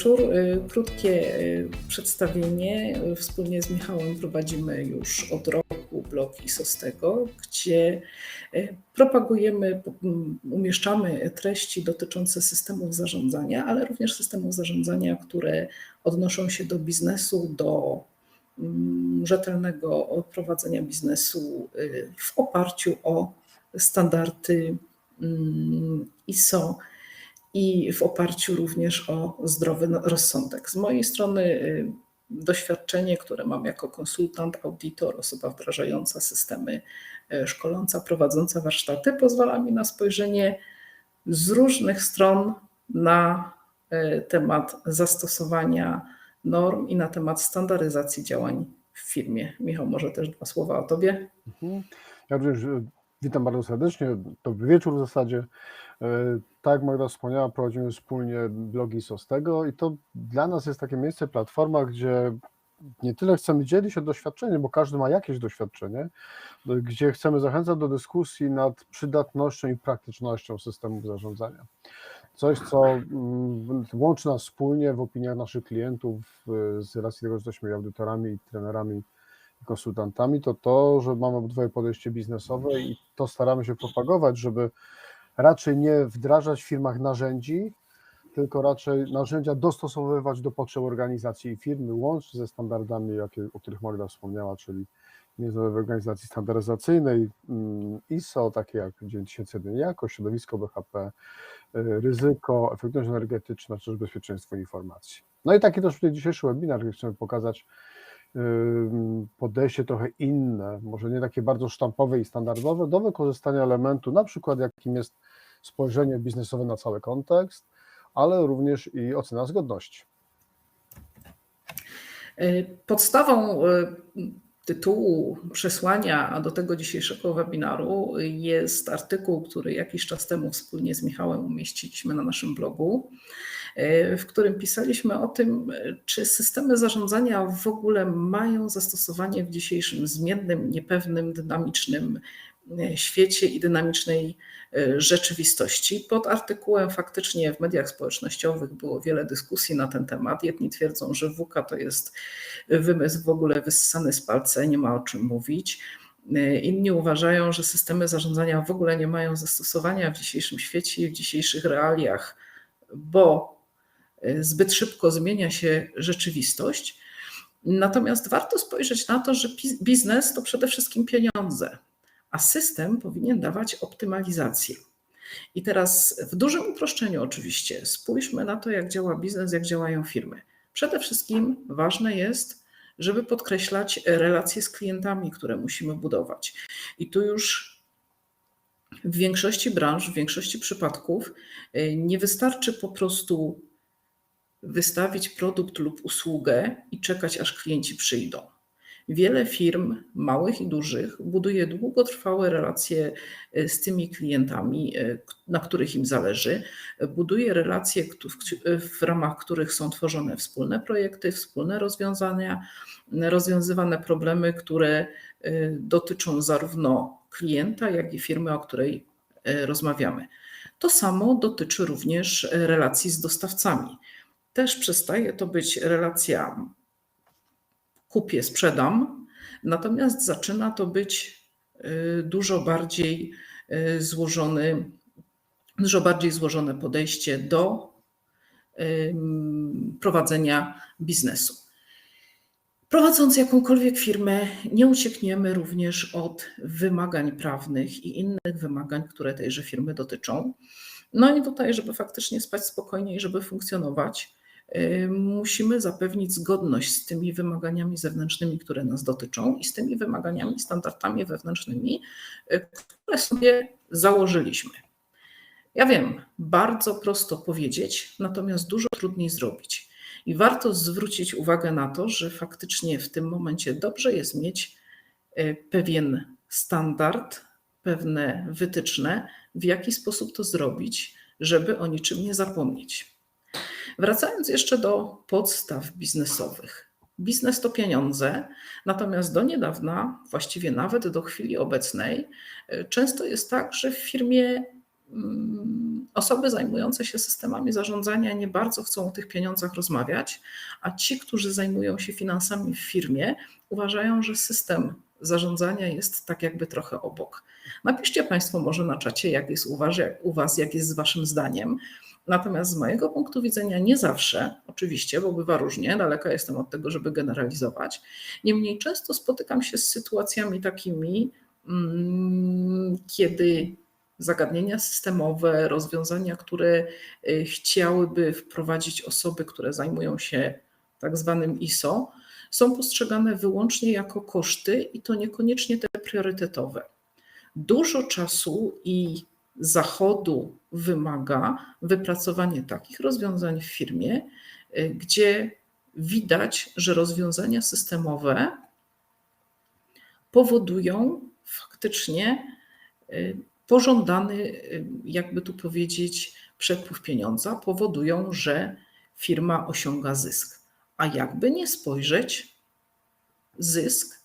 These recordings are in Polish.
wieczór. Y, krótkie y, przedstawienie. Wspólnie z Michałem prowadzimy już od roku blog ISOSTEGO, gdzie y, propagujemy, umieszczamy treści dotyczące systemów zarządzania, ale również systemów zarządzania, które odnoszą się do biznesu, do mm, rzetelnego prowadzenia biznesu w oparciu o standardy mm, ISO i w oparciu również o zdrowy rozsądek. Z mojej strony y, doświadczenie, które mam jako konsultant, audytor, osoba wdrażająca systemy, y, szkoląca, prowadząca warsztaty, pozwala mi na spojrzenie z różnych stron na y, temat zastosowania norm i na temat standaryzacji działań w firmie. Michał, może też dwa słowa o Tobie. Mhm. Ja również witam bardzo serdecznie. Dobry wieczór w zasadzie. Tak jak Magda wspomniała, prowadzimy wspólnie blogi Sostego i to dla nas jest takie miejsce, platforma, gdzie nie tyle chcemy dzielić się doświadczeniem, bo każdy ma jakieś doświadczenie, gdzie chcemy zachęcać do dyskusji nad przydatnością i praktycznością systemów zarządzania. Coś, co mm, łączy nas wspólnie w opiniach naszych klientów z racji tego, że jesteśmy audytorami, trenerami i konsultantami, to to, że mamy obydwoje podejście biznesowe i to staramy się propagować, żeby raczej nie wdrażać w firmach narzędzi, tylko raczej narzędzia dostosowywać do potrzeb organizacji i firmy, łącznie ze standardami, jakie, o których Magda wspomniała, czyli Międzynarodowej Organizacji Standaryzacyjnej, mm, ISO, takie jak 9001 jakość, środowisko BHP, y, ryzyko, efektywność energetyczna, czy też bezpieczeństwo informacji. No i taki też dzisiejszy webinar, gdzie chcemy pokazać podejście trochę inne, może nie takie bardzo sztampowe i standardowe, do wykorzystania elementu, na przykład jakim jest spojrzenie biznesowe na cały kontekst, ale również i ocena zgodności. Podstawą e, tytułu przesłania, do tego dzisiejszego webinaru jest artykuł, który jakiś czas temu wspólnie z Michałem umieściliśmy na naszym blogu w którym pisaliśmy o tym, czy systemy zarządzania w ogóle mają zastosowanie w dzisiejszym zmiennym, niepewnym, dynamicznym e, świecie i dynamicznej e, rzeczywistości. Pod artykułem faktycznie w mediach społecznościowych było wiele dyskusji na ten temat. Jedni twierdzą, że WUKA to jest wymysł w ogóle wyssany z palca, nie ma o czym mówić. Inni uważają, że systemy zarządzania w ogóle nie mają zastosowania w dzisiejszym świecie i w dzisiejszych realiach, bo zbyt szybko zmienia się rzeczywistość. Natomiast warto spojrzeć na to, że biznes to przede wszystkim pieniądze, a system powinien dawać optymalizację. I teraz w dużym uproszczeniu oczywiście spójrzmy na to, jak działa biznes, jak działają firmy. Przede wszystkim ważne jest, żeby podkreślać relacje z klientami, które musimy budować. I tu już w większości branż, w większości przypadków y, nie wystarczy po prostu wystawić produkt lub usługę i czekać, aż klienci przyjdą. Wiele firm, małych i dużych, buduje długotrwałe relacje e, z tymi klientami, e, na których im zależy. Buduje relacje, w ramach których są tworzone wspólne projekty, wspólne rozwiązania, rozwiązywane problemy, które e, dotyczą zarówno klienta, jak i firmy, o której rozmawiamy. To samo dotyczy również relacji z dostawcami też przestaje to być relacja kupię, sprzedam, natomiast zaczyna to być y, dużo bardziej y, złożony, dużo bardziej złożone podejście do prowadzenia biznesu. Prowadząc jakąkolwiek firmę, nie uciekniemy również od wymagań prawnych i innych wymagań, które tejże firmy dotyczą. No i tutaj, żeby faktycznie spać spokojnie i żeby funkcjonować, musimy zapewnić zgodność z tymi wymaganiami zewnętrznymi, które nas dotyczą i z tymi wymaganiami, standardami wewnętrznymi, y, które sobie założyliśmy. Ja wiem, bardzo prosto powiedzieć, natomiast dużo trudniej zrobić. I warto zwrócić uwagę na to, że faktycznie w tym momencie dobrze jest mieć y, pewien standard, pewne wytyczne, w jaki sposób to zrobić, żeby o niczym nie zapomnieć. Wracając jeszcze do podstaw biznesowych. Biznes to pieniądze, natomiast do niedawna, właściwie nawet do chwili obecnej, często jest tak, że w firmie mm, osoby zajmujące się systemami zarządzania nie bardzo chcą o tych pieniądzach rozmawiać, a ci, którzy zajmują się finansami w firmie, uważają, że system zarządzania jest tak jakby trochę obok. Napiszcie Państwo może na czacie, jak jest u Was, jak, u was, jak jest z Waszym zdaniem. Natomiast z mojego punktu widzenia nie zawsze, oczywiście, bo bywa różnie, daleka jestem od tego, żeby generalizować. Niemniej często spotykam się z sytuacjami takimi, mm, kiedy zagadnienia systemowe, rozwiązania, które y, chciałyby wprowadzić osoby, które zajmują się tak zwanym ISO, są postrzegane wyłącznie jako koszty i to niekoniecznie te priorytetowe. Dużo czasu i zachodu wymaga wypracowanie takich rozwiązań w firmie, y, gdzie widać, że rozwiązania systemowe powodują faktycznie y, pożądany, y, jakby tu powiedzieć, przepływ pieniądza, powodują, że firma osiąga zysk. A jakby nie spojrzeć, zysk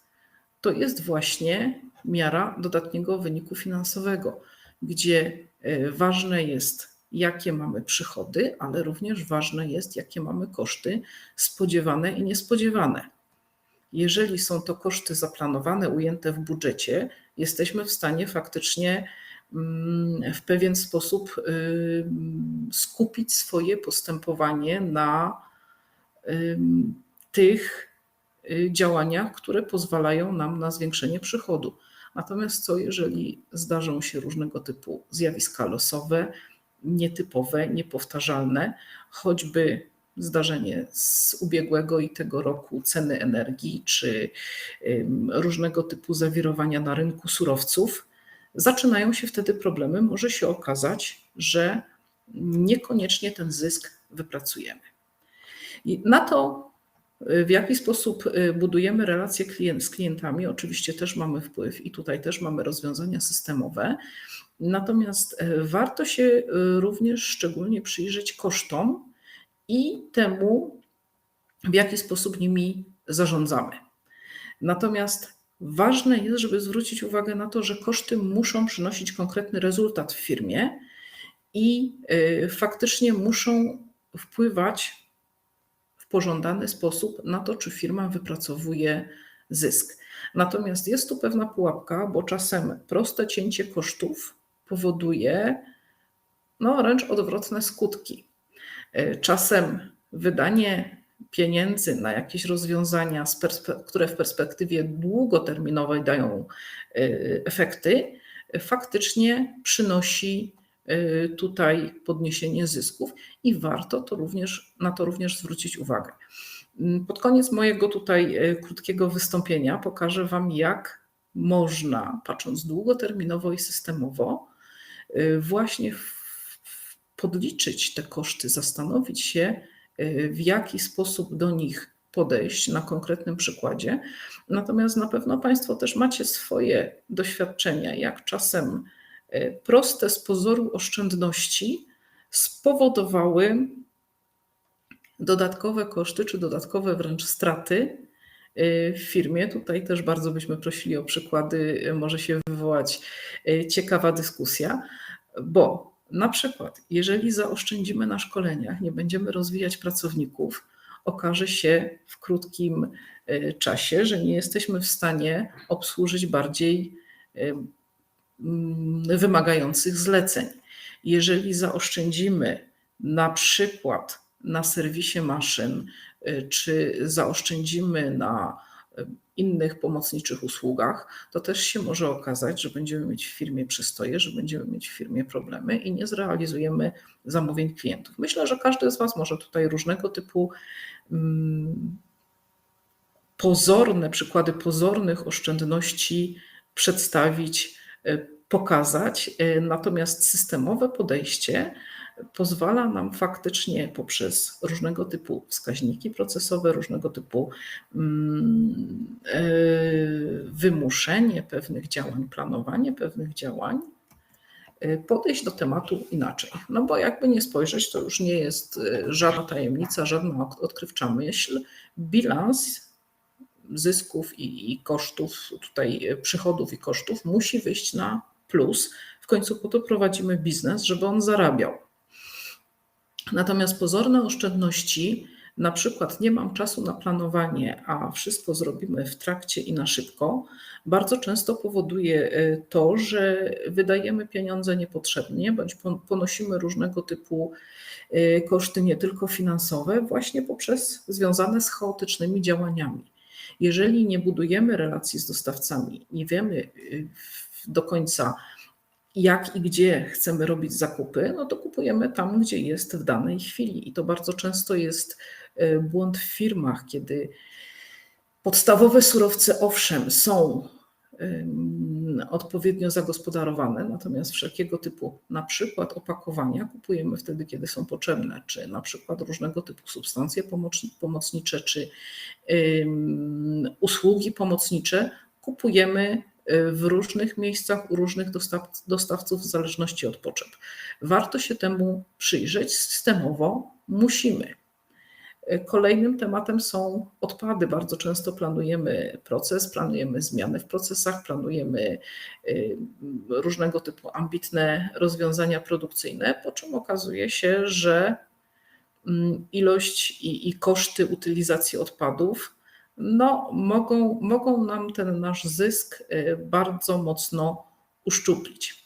to jest właśnie miara dodatniego wyniku finansowego, gdzie e, ważne jest, jakie mamy przychody, ale również ważne jest, jakie mamy koszty spodziewane i niespodziewane. Jeżeli są to koszty zaplanowane, ujęte w budżecie, jesteśmy w stanie faktycznie mm, w pewien sposób y, skupić swoje postępowanie na tych y, działaniach, które pozwalają nam na zwiększenie przychodu. Natomiast co jeżeli zdarzą się różnego typu zjawiska losowe, nietypowe, niepowtarzalne, choćby zdarzenie z ubiegłego i tego roku ceny energii, czy różnego typu zawirowania na rynku surowców, zaczynają się wtedy problemy. Może się okazać, że niekoniecznie ten zysk wypracujemy. I na to, w jaki sposób y, budujemy relacje klient, z klientami, oczywiście też mamy wpływ i tutaj też mamy rozwiązania systemowe. Natomiast y, warto się y, również szczególnie przyjrzeć kosztom i temu, w jaki sposób nimi zarządzamy. Natomiast ważne jest, żeby zwrócić uwagę na to, że koszty muszą przynosić konkretny rezultat w firmie i faktycznie muszą wpływać pożądany sposób na to, czy firma wypracowuje zysk. Natomiast jest tu pewna pułapka, bo czasem proste cięcie kosztów powoduje no, wręcz odwrotne skutki. E, czasem wydanie pieniędzy na jakieś rozwiązania, które w perspektywie długoterminowej dają e, efekty, faktycznie przynosi tutaj podniesienie zysków i warto to również, na to również zwrócić uwagę. Mm, pod koniec mojego tutaj y, krótkiego wystąpienia pokażę Wam, jak można, patrząc długoterminowo i systemowo, y, właśnie podliczyć te koszty, zastanowić się, w jaki sposób do nich podejść na konkretnym przykładzie. Natomiast na pewno Państwo też macie swoje doświadczenia, jak czasem proste z pozoru oszczędności spowodowały dodatkowe koszty czy dodatkowe wręcz straty e, w firmie. Tutaj też bardzo byśmy prosili o przykłady, e, może się wywołać ciekawa dyskusja, bo na przykład, jeżeli zaoszczędzimy na szkoleniach, nie będziemy rozwijać pracowników, okaże się w krótkim czasie, że nie jesteśmy w stanie obsłużyć bardziej wymagających zleceń. Jeżeli zaoszczędzimy na przykład na serwisie maszyn, y, czy zaoszczędzimy na y, innych pomocniczych usługach, to też się może okazać, że będziemy mieć w firmie przystoje, że będziemy mieć w firmie problemy i nie zrealizujemy zamówień klientów. Myślę, że każdy z Was może tutaj różnego typu mm, pozorne, przykłady pozornych oszczędności przedstawić pokazać. Y, natomiast systemowe podejście pozwala nam faktycznie poprzez różnego typu wskaźniki procesowe, różnego typu mm, y, wymuszenie pewnych działań, planowanie pewnych działań, podejść do tematu inaczej. No bo jakby nie spojrzeć, to już nie jest żadna tajemnica, żadna odkrywcza myśl. Bilans zysków i, i kosztów, tutaj przychodów i kosztów musi wyjść na plus. plus. W końcu po to prowadzimy biznes, żeby on zarabiał. Natomiast pozorne oszczędności, na przykład nie mam czasu na planowanie, a wszystko zrobimy w trakcie i na szybko, bardzo często powoduje e, to, że wydajemy pieniądze niepotrzebnie bądź ponosimy różnego typu e, koszty, nie tylko finansowe, właśnie poprzez związane z chaotycznymi działaniami. Jeżeli nie budujemy relacji z dostawcami, nie wiemy e, do końca, jak i gdzie chcemy robić zakupy, no to kupujemy tam, gdzie jest w danej chwili. I to bardzo często jest błąd w firmach, kiedy podstawowe surowce, owszem, są odpowiednio zagospodarowane, natomiast wszelkiego typu, na przykład opakowania, kupujemy wtedy, kiedy są potrzebne, czy na przykład różnego typu substancje pomocnicze, czy usługi pomocnicze, kupujemy y, w różnych miejscach u różnych dostawców w zależności od potrzeb. Warto się temu przyjrzeć systemowo, musimy. Kolejnym tematem są odpady. Bardzo często planujemy proces, planujemy zmiany w procesach, planujemy y, różnego typu ambitne rozwiązania produkcyjne, po czym okazuje się, że mm, ilość i, i koszty utylizacji odpadów no, mogą, mogą nam ten nasz zysk y, bardzo mocno uszczuplić.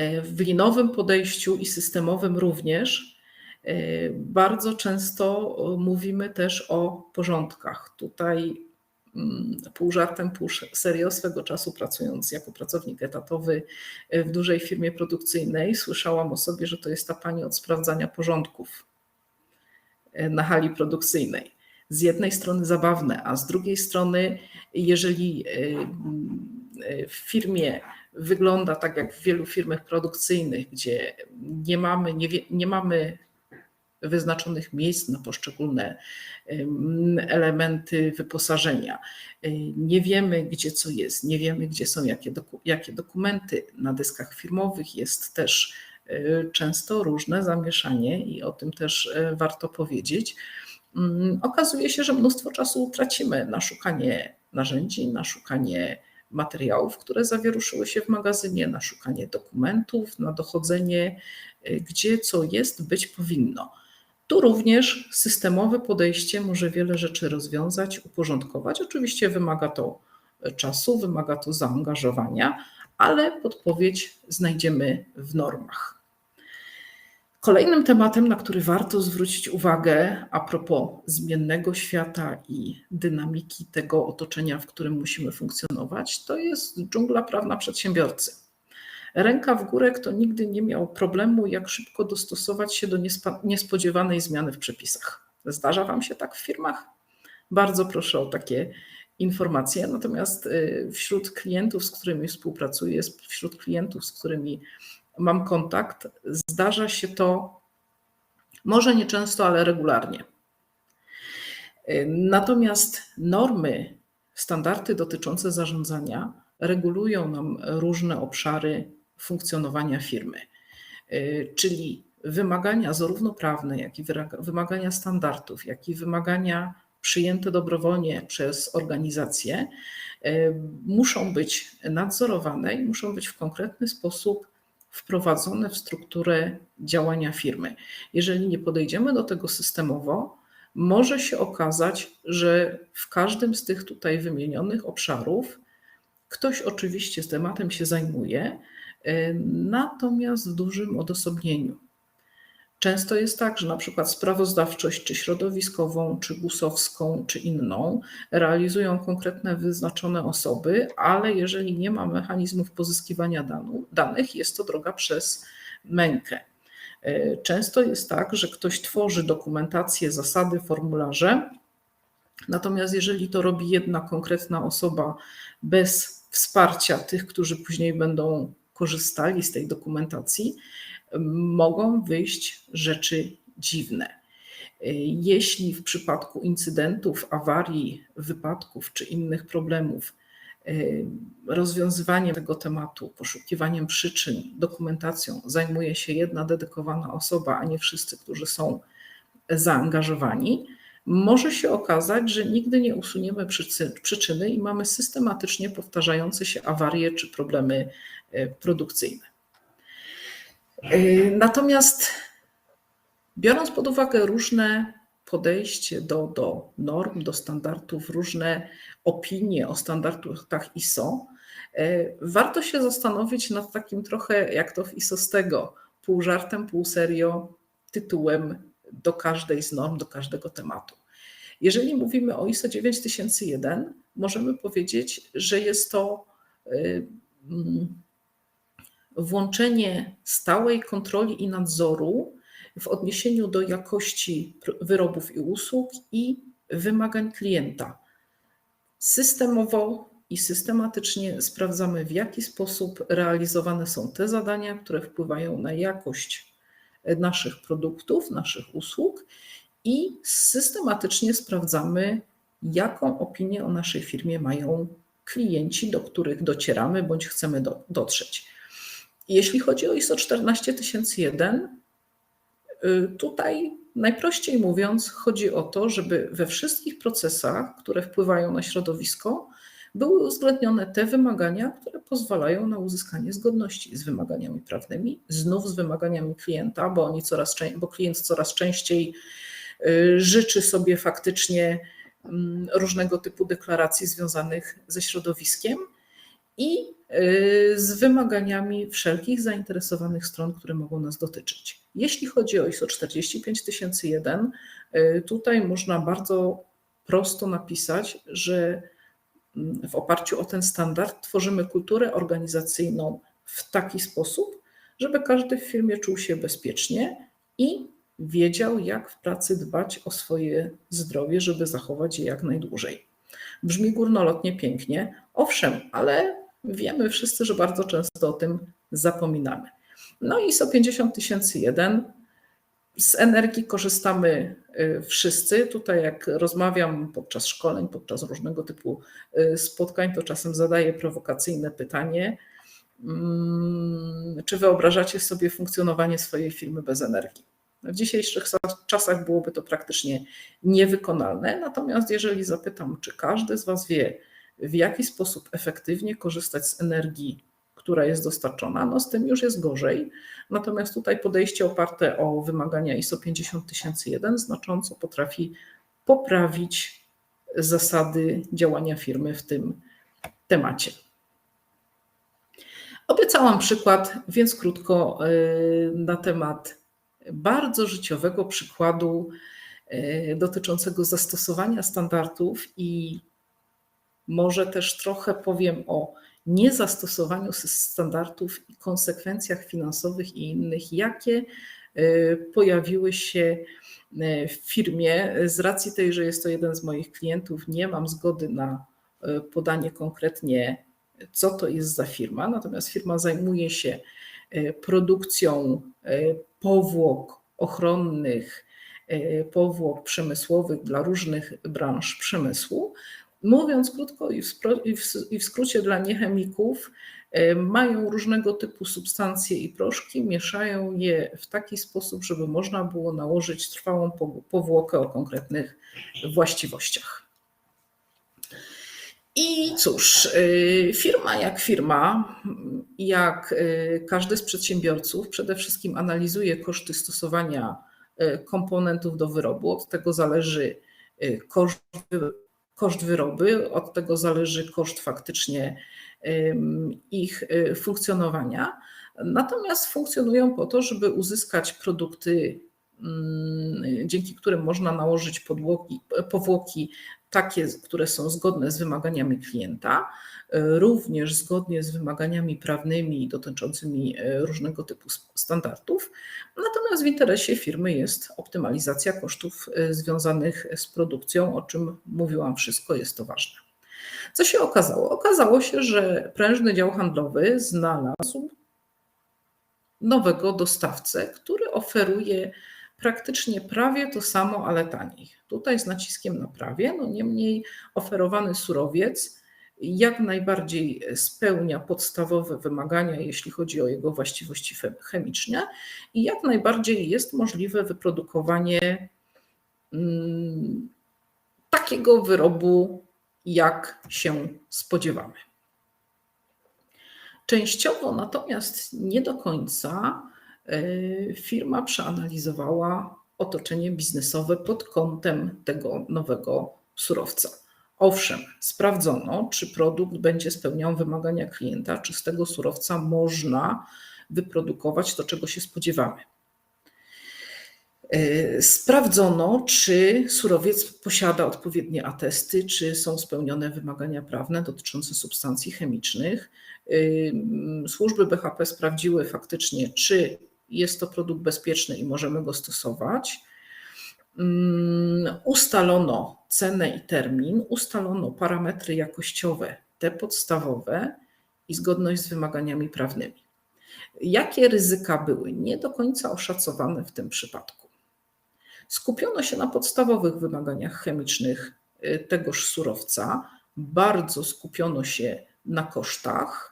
Y, w linowym podejściu i systemowym również bardzo często mówimy też o porządkach. Tutaj mm, pół żartem, pół serio swego czasu pracując jako pracownik etatowy w dużej firmie produkcyjnej, słyszałam o sobie, że to jest ta pani od sprawdzania porządków e, na hali produkcyjnej. Z jednej strony zabawne, a z drugiej strony, jeżeli e, w firmie wygląda tak jak w wielu firmach produkcyjnych, gdzie nie mamy, nie, nie mamy wyznaczonych miejsc na poszczególne elementy wyposażenia. Nie wiemy, gdzie co jest, nie wiemy, gdzie są jakie, doku, jakie dokumenty. Na dyskach firmowych jest też e, często różne zamieszanie i o tym też e, warto powiedzieć. Mm, okazuje się, że mnóstwo czasu tracimy na szukanie narzędzi, na szukanie materiałów, które zawieruszyły się w magazynie, na szukanie dokumentów, na dochodzenie, e, gdzie co jest, być powinno. Tu również systemowe podejście może wiele rzeczy rozwiązać, uporządkować. Oczywiście wymaga to czasu, wymaga to zaangażowania, ale podpowiedź znajdziemy w normach. Kolejnym tematem, na który warto zwrócić uwagę a propos zmiennego świata i dynamiki tego otoczenia, w którym musimy funkcjonować, to jest dżungla prawna przedsiębiorcy. Ręka w górę, kto nigdy nie miał problemu, jak szybko dostosować się do niespodziewanej zmiany w przepisach. Zdarza Wam się tak w firmach? Bardzo proszę o takie informacje. Natomiast y, wśród klientów, z którymi współpracuję, wśród klientów, z którymi mam kontakt, zdarza się to może nie często, ale regularnie. Y, natomiast normy, standardy dotyczące zarządzania regulują nam różne obszary funkcjonowania firmy. Y, czyli wymagania zarówno prawne, jak i wymagania standardów, jak i wymagania przyjęte dobrowolnie przez organizacje y, muszą być nadzorowane i muszą być w konkretny sposób wprowadzone w strukturę działania firmy. Jeżeli nie podejdziemy do tego systemowo, może się okazać, że w każdym z tych tutaj wymienionych obszarów ktoś oczywiście z tematem się zajmuje, natomiast w dużym odosobnieniu. Często jest tak, że na przykład sprawozdawczość, czy środowiskową, czy gusowską, czy inną realizują konkretne wyznaczone osoby, ale jeżeli nie ma mechanizmów pozyskiwania danych, jest to droga przez mękę. E, często jest tak, że ktoś tworzy dokumentację, zasady, formularze, natomiast jeżeli to robi jedna konkretna osoba bez wsparcia tych, którzy później będą korzystali z tej dokumentacji, mogą wyjść rzeczy dziwne. Jeśli w przypadku incydentów, awarii, wypadków czy innych problemów e, rozwiązywaniem tego tematu, poszukiwaniem przyczyn, dokumentacją zajmuje się jedna dedykowana osoba, a nie wszyscy, którzy są zaangażowani, może się okazać, że nigdy nie usuniemy przyczyny i mamy systematycznie powtarzające się awarie czy problemy e, produkcyjne. E, Natomiast biorąc pod uwagę różne podejście do, do norm, do standardów, różne opinie o standardach ISO, e, warto się zastanowić nad takim trochę, jak to w ISO z tego, pół żartem, pół serio, tytułem do każdej z norm, do każdego tematu. Jeżeli mówimy o ISO 9001, możemy powiedzieć, że jest to y, mm, włączenie stałej kontroli i nadzoru w odniesieniu do jakości wyrobów i usług i wymagań klienta. Systemowo i systematycznie sprawdzamy, w jaki sposób realizowane są te zadania, które wpływają na jakość naszych produktów, naszych usług i systematycznie sprawdzamy, jaką opinię o naszej firmie mają klienci, do których docieramy bądź chcemy do, dotrzeć. Jeśli chodzi o ISO 14001, y, tutaj najprościej mówiąc, chodzi o to, żeby we wszystkich procesach, które wpływają na środowisko, były uwzględnione te wymagania, które pozwalają na uzyskanie zgodności z wymaganiami prawnymi, znów z wymaganiami klienta, bo, oni coraz, bo klient coraz częściej y, życzy sobie faktycznie mm, różnego typu deklaracji związanych ze środowiskiem i y, z wymaganiami wszelkich zainteresowanych stron, które mogą nas dotyczyć. Jeśli chodzi o ISO 45001, y, tutaj można bardzo prosto napisać, że w oparciu o ten standard tworzymy kulturę organizacyjną w taki sposób, żeby każdy w firmie czuł się bezpiecznie i wiedział, jak w pracy dbać o swoje zdrowie, żeby zachować je jak najdłużej. Brzmi górnolotnie pięknie, owszem, ale wiemy wszyscy, że bardzo często o tym zapominamy. No i ISO 50001 z energii korzystamy y, wszyscy. Tutaj, jak rozmawiam podczas szkoleń, podczas różnego typu y, spotkań, to czasem zadaję prowokacyjne pytanie: mm, czy wyobrażacie sobie funkcjonowanie swojej firmy bez energii? W dzisiejszych czasach byłoby to praktycznie niewykonalne. Natomiast jeżeli zapytam, czy każdy z Was wie, w jaki sposób efektywnie korzystać z energii, która jest dostarczona, no z tym już jest gorzej. Natomiast tutaj podejście oparte o wymagania ISO 50001 znacząco potrafi poprawić zasady działania firmy w tym temacie. Obiecałam przykład, więc krótko y, na temat bardzo życiowego przykładu y, dotyczącego zastosowania standardów i może też trochę powiem o niezastosowaniu standardów i konsekwencjach finansowych i innych, jakie y, pojawiły się w firmie. Z racji tej, że jest to jeden z moich klientów, nie mam zgody na podanie konkretnie, co to jest za firma, natomiast firma zajmuje się produkcją powłok ochronnych, powłok przemysłowych dla różnych branż przemysłu. Mówiąc krótko i w, i w, skrócie dla niechemików, mają różnego typu substancje i proszki, mieszają je w taki sposób, żeby można było nałożyć trwałą po- powłokę o konkretnych właściwościach. I cóż, y, firma jak firma, jak y, każdy z przedsiębiorców, przede wszystkim analizuje koszty stosowania komponentów do wyrobu. Od tego zależy koszt, koszt wyroby, od tego zależy koszt faktycznie ich y, funkcjonowania. Natomiast funkcjonują po to, żeby uzyskać produkty, mm, dzięki którym można nałożyć podłogi, powłoki takie, które są zgodne z wymaganiami klienta, również zgodnie z wymaganiami prawnymi dotyczącymi różnego typu standardów. Natomiast w interesie firmy jest optymalizacja kosztów związanych z produkcją, o czym mówiłam wszystko, jest to ważne. Co się okazało? Okazało się, że prężny dział handlowy znalazł nowego dostawcę, który oferuje praktycznie prawie to samo, ale taniej. Tutaj z naciskiem na prawie, no niemniej oferowany surowiec jak najbardziej spełnia podstawowe wymagania, jeśli chodzi o jego właściwości chemiczne i jak najbardziej jest możliwe wyprodukowanie mm, takiego wyrobu, jak się spodziewamy. Częściowo natomiast nie do końca firma przeanalizowała otoczenie biznesowe pod kątem tego nowego surowca. Owszem, sprawdzono, czy produkt będzie spełniał wymagania klienta, czy z tego surowca można wyprodukować to, czego się spodziewamy. E, Sprawdzono, czy surowiec posiada odpowiednie atesty, czy są spełnione wymagania prawne dotyczące substancji chemicznych. E, Służby BHP sprawdziły faktycznie, czy jest to produkt bezpieczny i możemy go stosować. Mm, Ustalono cenę i termin, ustalono parametry jakościowe, te podstawowe i zgodność z wymaganiami prawnymi. Jakie ryzyka były nie do końca oszacowane w tym przypadku? Skupiono się na podstawowych wymaganiach chemicznych y, tegoż surowca, bardzo skupiono się na kosztach.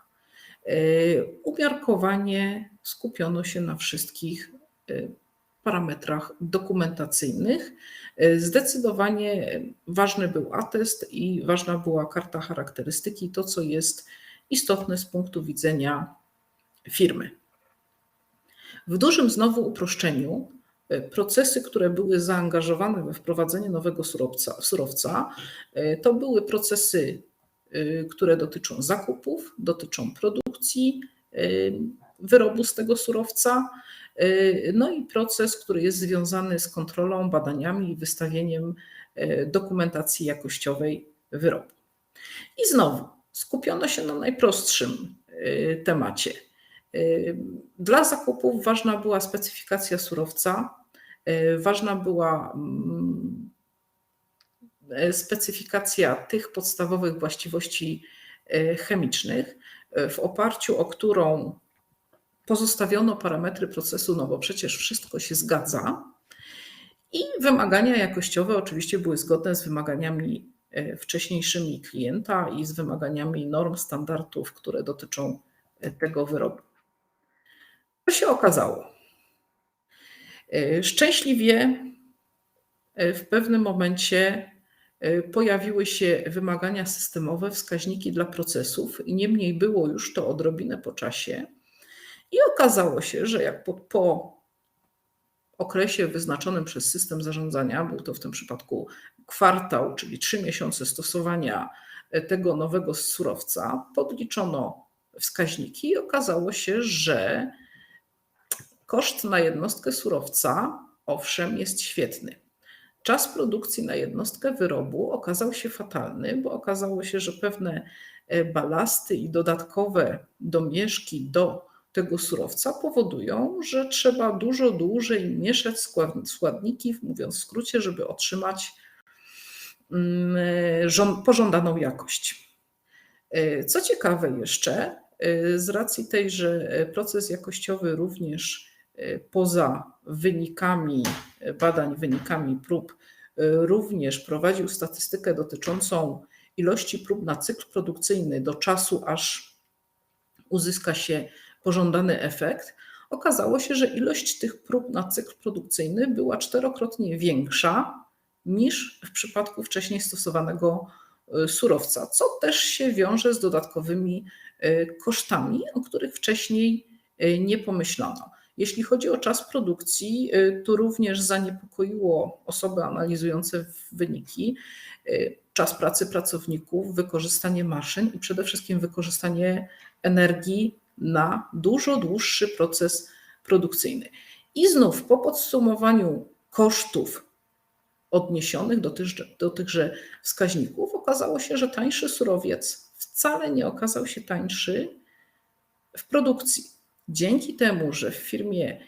Y, Umiarkowanie skupiono się na wszystkich y, parametrach dokumentacyjnych. Zdecydowanie ważny był atest i ważna była karta charakterystyki, to co jest istotne z punktu widzenia firmy. W dużym znowu uproszczeniu, procesy, które były zaangażowane we wprowadzenie nowego surowca, surowca to były procesy, które dotyczą zakupów, dotyczą produkcji wyrobu z tego surowca, no i proces, który jest związany z kontrolą, badaniami i wystawieniem dokumentacji jakościowej wyrobu. I znowu skupiono się na najprostszym temacie dla zakupów ważna była specyfikacja surowca, ważna była mm, specyfikacja tych podstawowych właściwości chemicznych, w oparciu o którą pozostawiono parametry procesu, no bo przecież wszystko się zgadza. I wymagania jakościowe oczywiście były zgodne z wymaganiami wcześniejszymi klienta i z wymaganiami norm, standardów, które dotyczą tego wyrobu. Co się okazało? Szczęśliwie w pewnym momencie pojawiły się wymagania systemowe, wskaźniki dla procesów, i niemniej było już to odrobinę po czasie. I okazało się, że jak po, po okresie wyznaczonym przez system zarządzania, był to w tym przypadku kwartał, czyli trzy miesiące stosowania tego nowego surowca, podliczono wskaźniki i okazało się, że Koszt na jednostkę surowca, owszem, jest świetny. Czas produkcji na jednostkę wyrobu okazał się fatalny, bo okazało się, że pewne e, balasty i dodatkowe domieszki do tego surowca powodują, że trzeba dużo dłużej mieszać składniki, mówiąc w skrócie, żeby otrzymać mm, pożądaną jakość. E, co ciekawe jeszcze, e, z racji tej, że proces jakościowy również poza wynikami badań, wynikami prób, również prowadził statystykę dotyczącą ilości prób na cykl produkcyjny do czasu, aż uzyska się pożądany efekt, okazało się, że ilość tych prób na cykl produkcyjny była czterokrotnie większa niż w przypadku wcześniej stosowanego e, surowca, co też się wiąże z dodatkowymi e, kosztami, o których wcześniej nie pomyślano. Jeśli chodzi o czas produkcji, y, to również zaniepokoiło osoby analizujące wyniki. Y, czas pracy pracowników, wykorzystanie maszyn i przede wszystkim wykorzystanie energii na dużo dłuższy proces produkcyjny. I znów po podsumowaniu kosztów odniesionych do, tych, do tychże wskaźników, okazało się, że tańszy surowiec wcale nie okazał się tańszy w produkcji. Dzięki temu, że w firmie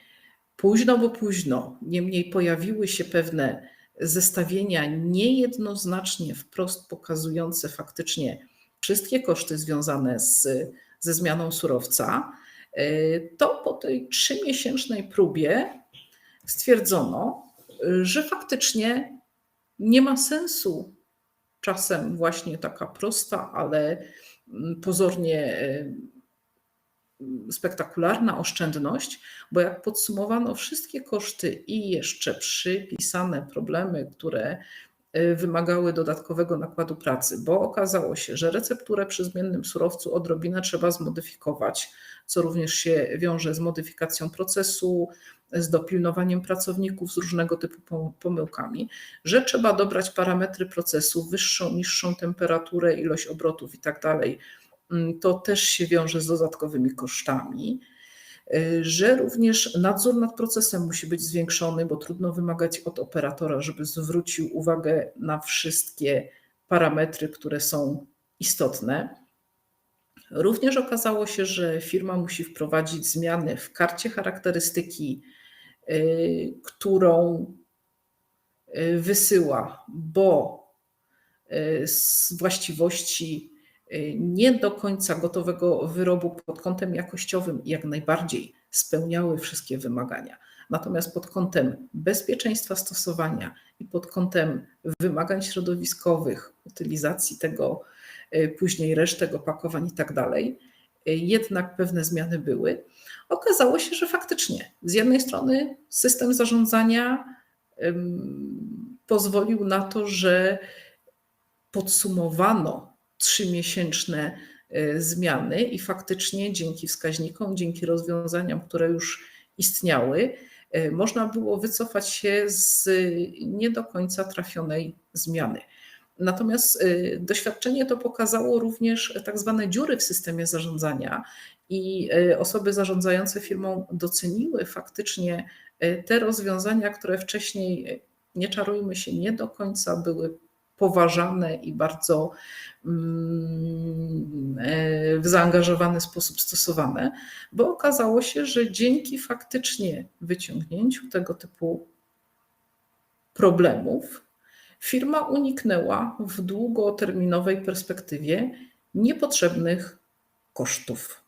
późno, bo późno, niemniej pojawiły się pewne zestawienia niejednoznacznie wprost pokazujące faktycznie wszystkie koszty związane z, ze zmianą surowca, to po tej trzymiesięcznej próbie stwierdzono, że faktycznie nie ma sensu czasem właśnie taka prosta, ale pozornie spektakularna oszczędność, bo jak podsumowano wszystkie koszty i jeszcze przypisane problemy, które y, wymagały dodatkowego nakładu pracy, bo okazało się, że recepturę przy zmiennym surowcu odrobinę trzeba zmodyfikować, co również się wiąże z modyfikacją procesu, z dopilnowaniem pracowników z różnego typu pomyłkami, że trzeba dobrać parametry procesu, wyższą, niższą temperaturę, ilość obrotów i tak To też się wiąże z dodatkowymi kosztami y, że również nadzór nad procesem musi być zwiększony, bo trudno wymagać od operatora, żeby zwrócił uwagę na wszystkie parametry, które są istotne. Również okazało się, że firma musi wprowadzić zmiany w karcie charakterystyki, y, którą y, wysyła, bo z właściwości nie do końca gotowego wyrobu pod kątem jakościowym jak najbardziej spełniały wszystkie wymagania. Natomiast pod kątem bezpieczeństwa stosowania i pod kątem wymagań środowiskowych, utylizacji tego, y, później resztek opakowań i tak dalej, y, jednak pewne zmiany były. Okazało się, że faktycznie z jednej strony system zarządzania pozwolił na to, że podsumowano trzymiesięczne y, zmiany i faktycznie dzięki wskaźnikom, dzięki rozwiązaniom, które już istniały, y, można było wycofać się z nie do końca trafionej zmiany. Natomiast y, doświadczenie to pokazało również tak zwane dziury w systemie zarządzania i osoby zarządzające firmą doceniły faktycznie te rozwiązania, które wcześniej, nie czarujmy się, nie do końca były poważane i bardzo mm, e, w zaangażowany sposób stosowane, bo okazało się, że dzięki faktycznie wyciągnięciu tego typu problemów, firma uniknęła w długoterminowej perspektywie niepotrzebnych kosztów.